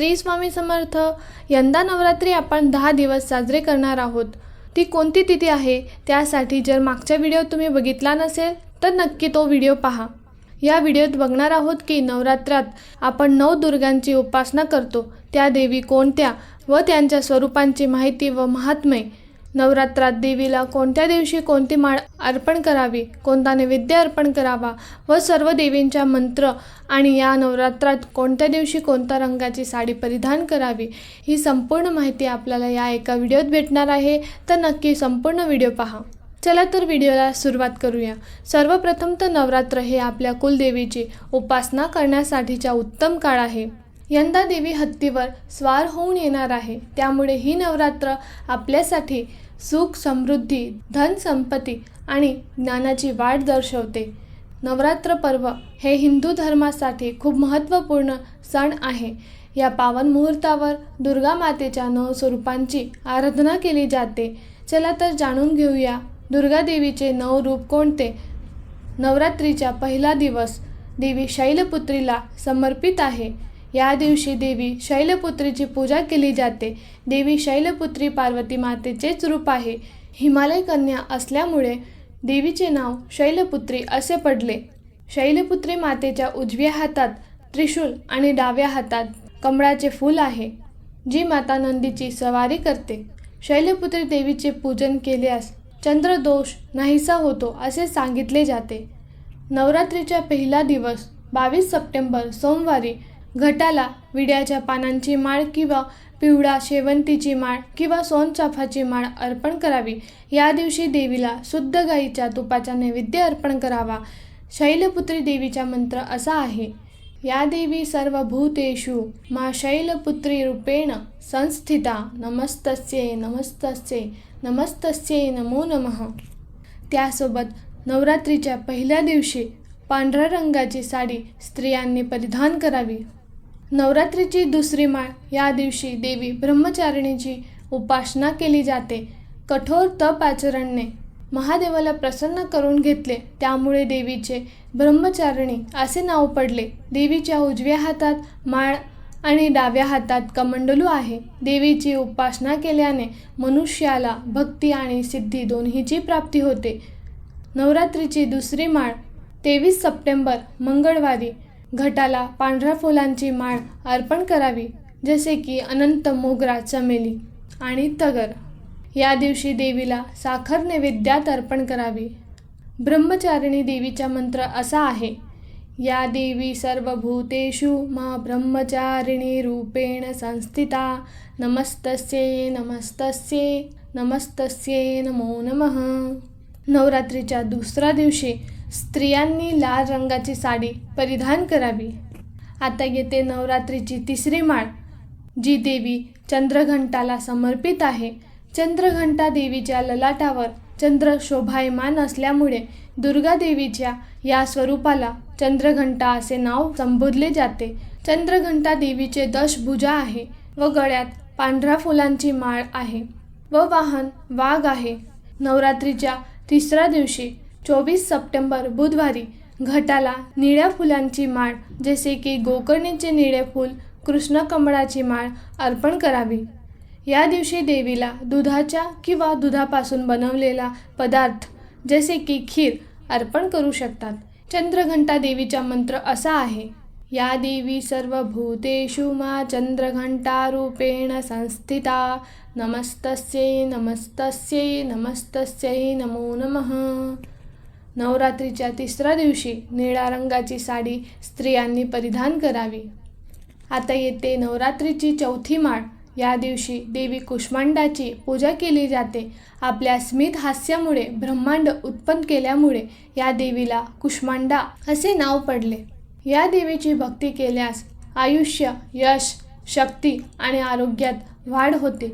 श्री स्वामी समर्थ यंदा नवरात्री आपण दहा दिवस साजरे करणार आहोत. ती कोणती तिथी आहे त्यासाठी जर मागच्या व्हिडिओ तुम्ही बघितला नसेल तर नक्की तो व्हिडिओ पहा. या व्हिडिओत बघणार आहोत की नवरात्रात आपण नऊ दुर्गांची उपासना करतो. त्या देवी कोणत्या व त्यांच्या स्वरूपांची माहिती व महात्म्य नवरात्रात देवीला कोणत्या दिवशी कोणती माळ अर्पण करावी कोणता नैवेद्य अर्पण करावा व सर्व देवींच्या मंत्र आणि या नवरात्रात कोणत्या दिवशी कोणत्या रंगाची साडी परिधान करावी ही संपूर्ण माहिती आपल्याला या एका व्हिडिओत भेटणार आहे. तर नक्की संपूर्ण व्हिडिओ पहा. चला तर व्हिडिओला सुरुवात करूया. सर्वप्रथम तर नवरात्र हे आपल्या कुलदेवीची उपासना करण्यासाठीचा उत्तम काळ आहे. यंदा देवी हत्तीवर स्वार होऊन येणार आहे. त्यामुळे ही नवरात्र आपल्यासाठी सुख समृद्धी धनसंपत्ती आणि ज्ञानाची वाढ दर्शवते. नवरात्र पर्व हे हिंदू धर्मासाठी खूप महत्त्वपूर्ण सण आहे. या पावन मुहूर्तावर दुर्गा मातेच्या नऊ स्वरूपांची आराधना केली जाते. चला तर जाणून घेऊया दुर्गा देवीचे नऊ रूप कोणते? नवरात्रीचा पहिला दिवस देवी शैलपुत्रीला समर्पित आहे. या दिवशी देवी शैलपुत्रीची पूजा केली जाते. देवी शैलपुत्री पार्वती मातेचेच रूप आहे. हिमालय कन्या असल्यामुळे देवीचे नाव शैलपुत्री असे पडले. शैलपुत्री मातेच्या उजव्या हातात त्रिशूल आणि डाव्या हातात कमळाचे फूल आहे जी माता नंदीची सवारी करते. शैलपुत्री देवीचे पूजन केल्यास चंद्रदोष नाहीसा होतो असे सांगितले जाते. नवरात्रीचा पहिला दिवस बावीस सप्टेंबर सोमवारी घटाला विड्याच्या पानांची माळ किंवा पिवळा शेवंतीची माळ किंवा सोनचाफाची माळ अर्पण करावी. या दिवशी देवीला शुद्ध गाईच्या तुपाचा नैवेद्य अर्पण करावा. शैलपुत्री देवीचा मंत्र असा आहे या देवी सर्वभूतेषु मा शैलपुत्री रूपेण संस्थिता नमस्तस्ये नमस्तस्ये नमस्तस्ये नमो नमः. त्यासोबत नवरात्रीच्या पहिल्या दिवशी पांढऱ्या रंगाची साडी स्त्रियांनी परिधान करावी. नवरात्रीची दुसरी माळ या दिवशी देवी ब्रह्मचारिणीची उपासना केली जाते. कठोर तप आचरणने महादेवाला प्रसन्न करून घेतले. त्यामुळे देवीचे ब्रह्मचारिणी असे नाव पडले. देवीच्या उजव्या हातात माळ आणि डाव्या हातात कमंडलू आहे. देवीची उपासना केल्याने मनुष्याला भक्ती आणि सिद्धी दोन्हीची प्राप्ती होते. नवरात्रीची दुसरी माळ तेवीस सप्टेंबर मंगळवारी घटाला पांढऱ्या फुलांची माळ अर्पण करावी जसे की अनंत मोगरा चमेली आणि तगर. या दिवशी देवीला साखर नैवेद्यात अर्पण करावी. ब्रह्मचारिणी देवीचा मंत्र असा आहे या देवी सर्वभूतेषु मा ब्रह्मचारिणी रूपेण संस्थिता नमस्तस्ये नमस्तस्ये नमस्तस्ये नमो नमः. नवरात्रीच्या दुसऱ्या दिवशी स्त्रियांनी लाल रंगाची साडी परिधान करावी. आता येते नवरात्रीची तिसरी माळ जी देवी चंद्रघंटाला समर्पित आहे. चंद्रघंटा देवीच्या ललाटावर चंद्र शोभायमान असल्यामुळे दुर्गा देवीच्या या स्वरूपाला चंद्रघंटा असे नाव संबोधले जाते. चंद्रघंटा देवीचे दशभुजा आहे व गळ्यात पांढऱ्या फुलांची माळ आहे व वाहन वाघ आहे. नवरात्रीच्या तिसऱ्या दिवशी चोवीस सप्टेंबर बुधवारी घटाला निळ्या फुलांची माळ जसे की गोकर्णीचे निळे फूल कृष्णकमळाची माळ अर्पण करावी. या दिवशी देवीला दुधाच्या किंवा दुधापासून बनवलेला पदार्थ जसे की खीर अर्पण करू शकतात. चंद्रघंटा देवीचा मंत्र असा आहे या देवी सर्वभूतेषु मा चंद्रघंटा रूपेण संस्थिता नमस्तस्यै नमस्तस्यै नमस्तस्यै नमो नमः। नवरात्रीच्या तिसऱ्या दिवशी निळ्या रंगाची साडी स्त्रियांनी परिधान करावी. आता येते नवरात्रीची चौथी माळ. या दिवशी देवी कुष्मांडाची पूजा केली जाते. आपल्या स्मित हास्यामुळे ब्रह्मांड उत्पन्न केल्यामुळे या देवीला कुष्मांडा असे नाव पडले. या देवीची भक्ती केल्यास आयुष्य यश शक्ती आणि आरोग्यात वाढ होते.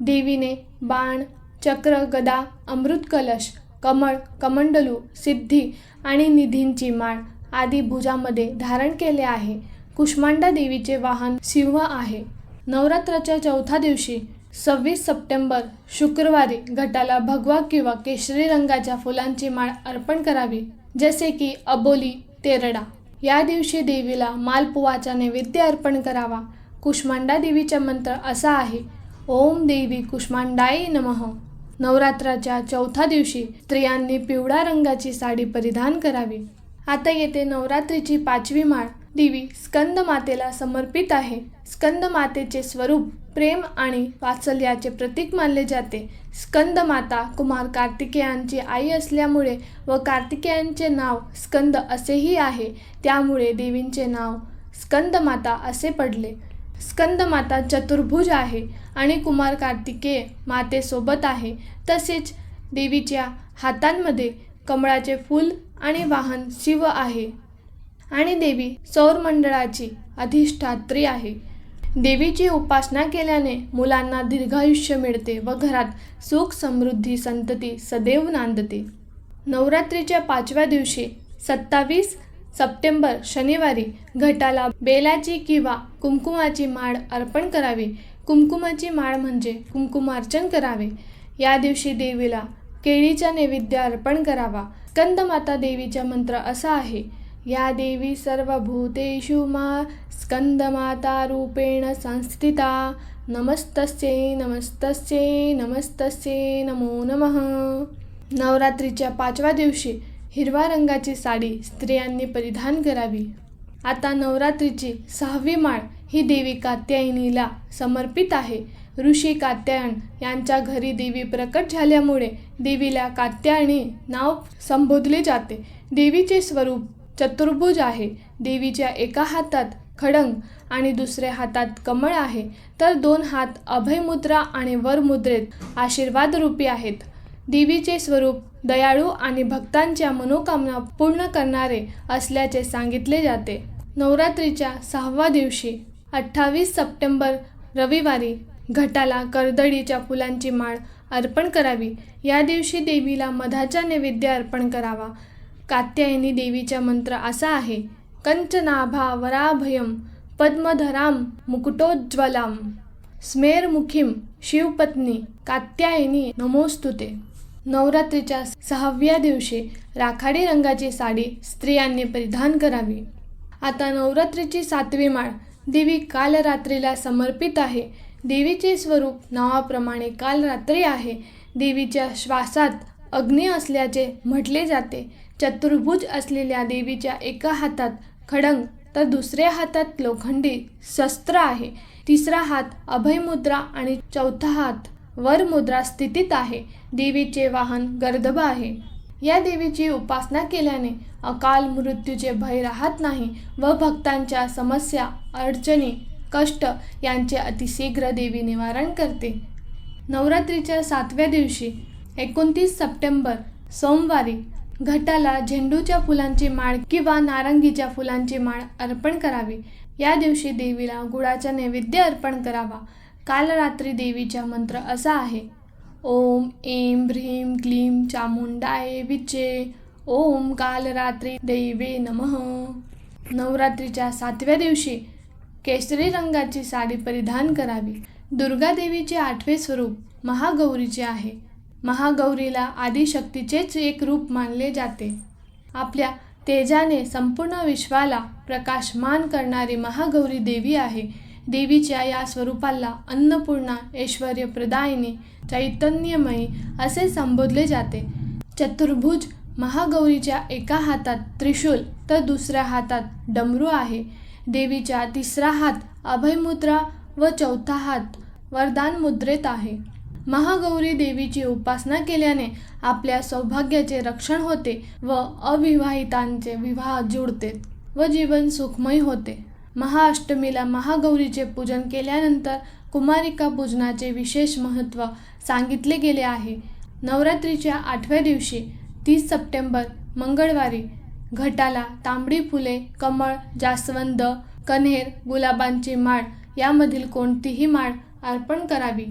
देवीने बाण चक्र गदा अमृत कलश कमळ कमंडलू सिद्धी आणि निधींची माळ आदी भुजामध्ये धारण केले आहे. कुष्मांडा देवीचे वाहन सिंह आहे. नवरात्राच्या चौथ्या दिवशी सव्वीस सप्टेंबर शुक्रवारी घटाला भगवा किंवा केशरी रंगाच्या फुलांची माळ अर्पण करावी जसे की अबोली तेरडा. या दिवशी देवीला मालपुवाचा नैवेद्य अर्पण करावा. कुष्मांडा देवीचा मंत्र असा आहे ओम देवी कुष्मांडाई नमः. नवरात्राच्या चौथ्या दिवशी स्त्रियांनी पिवळ्या रंगाची साडी परिधान करावी. आता येते नवरात्रीची पाचवी माळ देवी स्कंद मातेला समर्पित आहे. स्कंद मातेचे स्वरूप प्रेम आणि वात्सल्याचे प्रतीक मानले जाते. स्कंद माता कुमार कार्तिकेयांची आई असल्यामुळे व कार्तिकेयांचे नाव स्कंद असेही आहे. त्यामुळे देवींचे नाव स्कंद माता असे पडले. स्कंदमाता चतुर्भुज आहे आणि कुमार कार्तिकेय मातेसोबत आहे. तसेच देवीच्या हातांमध्ये कमळाचे फूल आणि वाहन शिव आहे. आणि देवी सौरमंडळाची अधिष्ठात्री आहे. देवीची उपासना केल्याने मुलांना दीर्घायुष्य मिळते व घरात सुख समृद्धी संतती सदैव नांदते. नवरात्रीच्या पाचव्या दिवशी सत्तावीस सप्टेंबर शनिवारी घटाला बेलाची किंवा कुंकुमाची माळ अर्पण करावी. कुंकुमाची माळ म्हणजे कुंकुमार्चन करावे. या दिवशी देवीला केळीचा नैवेद्य अर्पण करावा. स्कंदमाता देवीचा मंत्र असा आहे या देवी सर्वभूतेषु मा स्कंदमाता रूपेण संस्थिता. नमस्तस्ये नमस्तस्ये नमस्तस्ये नमो नमः. नवरात्रीच्या पाचव्या दिवशी हिरव्या रंगाची साडी स्त्रियांनी परिधान करावी. आता नवरात्रीची सहावी माळ ही देवी कात्यायनीला समर्पित आहे. ऋषी कात्यायन यांच्या घरी देवी प्रकट झाल्यामुळे देवीला कात्यायनी नाव संबोधले जाते. देवीचे स्वरूप चतुर्भुज आहे. देवीच्या एका हातात खडंग आणि दुसऱ्या हातात कमळ आहे. तर दोन हात अभयमुद्रा आणि वरमुद्रेत आशीर्वाद रूपी आहेत. देवीचे स्वरूप दयाळू आणि भक्तांच्या मनोकामना पूर्ण करणारे असल्याचे सांगितले जाते. नवरात्रीच्या सहाव्या दिवशी अठ्ठावीस सप्टेंबर रविवारी घटाला कर्दळीच्या फुलांची माळ अर्पण करावी. या दिवशी देवीला मधाचा नैवेद्य अर्पण करावा. कात्यायनी देवीचा मंत्र असा आहे कंचनाभा वराभयम पद्मधराम मुकुटोज्ज्वलाम स्मेरमुखीम शिवपत्नी कात्यायनी नमोस्तुते। नवरात्रीच्या सहाव्या दिवशी राखाडी रंगाची साडी स्त्रियांनी परिधान करावी. आता नवरात्रीची सातवी माळ देवी कालरात्रीला समर्पित आहे. देवीचे स्वरूप नावाप्रमाणे कालरात्री आहे. देवीच्या श्वासात अग्नी असल्याचे म्हटले जाते. चतुर्भुज असलेल्या देवीच्या एका हातात खडंग तर दुसऱ्या हातात लोखंडी शस्त्र आहे. तिसरा हात अभयमुद्रा आणि चौथा हात वरमुद्रा स्थितीत आहे. देवीचे वाहन गर्दभ आहे. या देवीची उपासना केल्याने अकाल मृत्यूचे भय राहत नाही व भक्तांच्या समस्या अडचणी कष्ट यांचे अतिशीघ्र देवी निवारण करते. नवरात्रीच्या सातव्या दिवशी एकोणतीस सप्टेंबर सोमवारी घटाला झेंडूच्या फुलांची माळ किंवा नारंगीच्या फुलांची माळ अर्पण करावी. या दिवशी देवीला गुळाचा नैवेद्य अर्पण करावा. काल रात्री देवीचा मंत्र असा आहे. ओम ऐं ह्रीं क्लीं चामुंडाय विचे ओम काल रात्री दैवे नमः. नवरात्रीच्या सातव्या दिवशी केसरी रंगाची साडी परिधान करावी. दुर्गा देवीचे आठवे स्वरूप महागौरीचे आहे. महागौरीला आदिशक्तीचेच एक रूप मानले जाते. आपल्या तेजाने संपूर्ण विश्वाला प्रकाशमान करणारी महागौरी देवी आहे. देवीच्या या स्वरूपाला अन्नपूर्णा ऐश्वर प्रदायिनी चैतन्यमयी असे संबोधले जाते. चतुर्भुज महागौरीच्या एका हातात त्रिशूल तर दुसऱ्या हातात डमरू आहे. देवीच्या तिसरा हात अभयमुद्रा व चौथा हात वरदान मुद्रेत आहे. महागौरी देवीची उपासना केल्याने आपल्या सौभाग्याचे रक्षण होते व अविवाहितांचे विवाह जुळते व जीवन सुखमय होते. महाअष्टमीला महागौरीचे पूजन केल्यानंतर कुमारिका पूजनाचे विशेष महत्त्व सांगितले गेले आहे. नवरात्रीच्या आठव्या दिवशी तीस सप्टेंबर मंगळवारी घटाला तांबडी फुले कमळ जास्वंद कन्हेर गुलाबांची माळ यामधील कोणतीही माळ अर्पण करावी.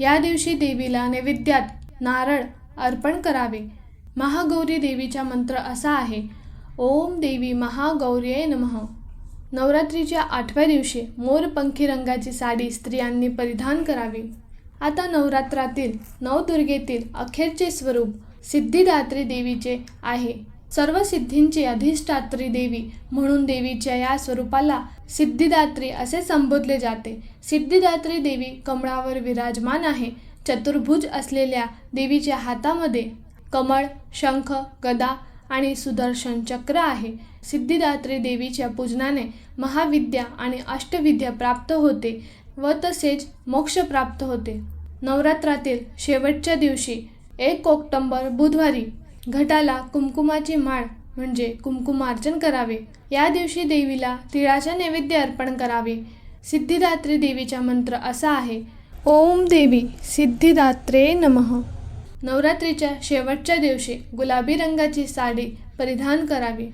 या दिवशी देवीला नैवेद्यात नारळ अर्पण करावे. महागौरी देवीचा मंत्र असा आहे ओम देवी महागौर्ये नमः. नवरात्रीच्या आठव्या दिवशी मोरपंखी रंगाची साडी स्त्रियांनी परिधान करावी. आता नवरात्रातील नवदुर्गेतील अखेरचे स्वरूप सिद्धिदात्री देवीचे आहे. सर्व सिद्धींची अधिष्ठात्री देवी म्हणून देवीच्या या स्वरूपाला सिद्धिदात्री असे संबोधले जाते. सिद्धिदात्री देवी कमळावर विराजमान आहे. चतुर्भुज असलेल्या देवीच्या हातामध्ये कमळ शंख गदा आणि सुदर्शन चक्र आहे. सिद्धिदात्री देवीच्या पूजनाने महाविद्या आणि अष्टविद्या प्राप्त होते व तसेच मोक्ष प्राप्त होते. नवरात्रातील शेवटच्या दिवशी एक ऑक्टोंबर बुधवारी घटाला कुमकुमाची माळ म्हणजे कुमकुमार्चन करावे. या दिवशी देवीला तिळाचे नैवेद्य अर्पण करावे. सिद्धिदात्री देवीचा मंत्र असा आहे ओम देवी सिद्धिदात्रे नमः. नवरात्रीच्या शेवटच्या दिवशी गुलाबी रंगाची साडी परिधान करावी.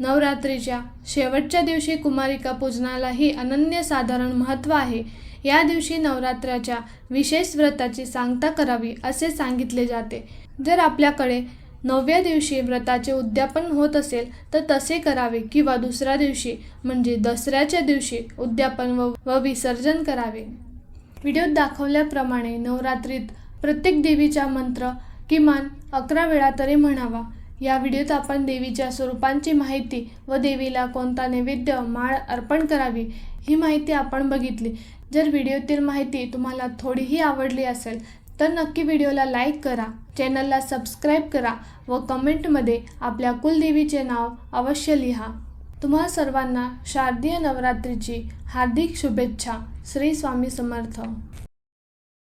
नवरात्रीच्या शेवटच्या दिवशी कुमारिका पूजनालाही अनन्यसाधारण महत्त्व आहे. या दिवशी नवरात्राच्या विशेष व्रताची सांगता करावी असे सांगितले जाते. जर आपल्याकडे नवव्या दिवशी व्रताचे उद्यापन होत असेल तर तसे करावे किंवा दुसऱ्या दिवशी म्हणजे दसऱ्याच्या दिवशी उद्यापन व व विसर्जन करावे. व्हिडिओत दाखवल्याप्रमाणे नवरात्रीत प्रत्येक देवीचा मंत्र किमान अकरा वेळा तरी म्हणावा. या व्हिडिओत आपण देवीच्या स्वरूपांची माहिती व देवीला कोणता नैवेद्य माळ अर्पण करावी ही माहिती आपण बघितली. जर व्हिडिओतील माहिती तुम्हाला थोडीही आवडली असेल तर नक्की व्हिडिओला लाईक करा चॅनलला सबस्क्राईब करा व कमेंटमध्ये आपल्या कुलदेवीचे नाव अवश्य लिहा. तुम्हा सर्वांना शारदीय नवरात्रीची हार्दिक शुभेच्छा. श्री स्वामी समर्थ.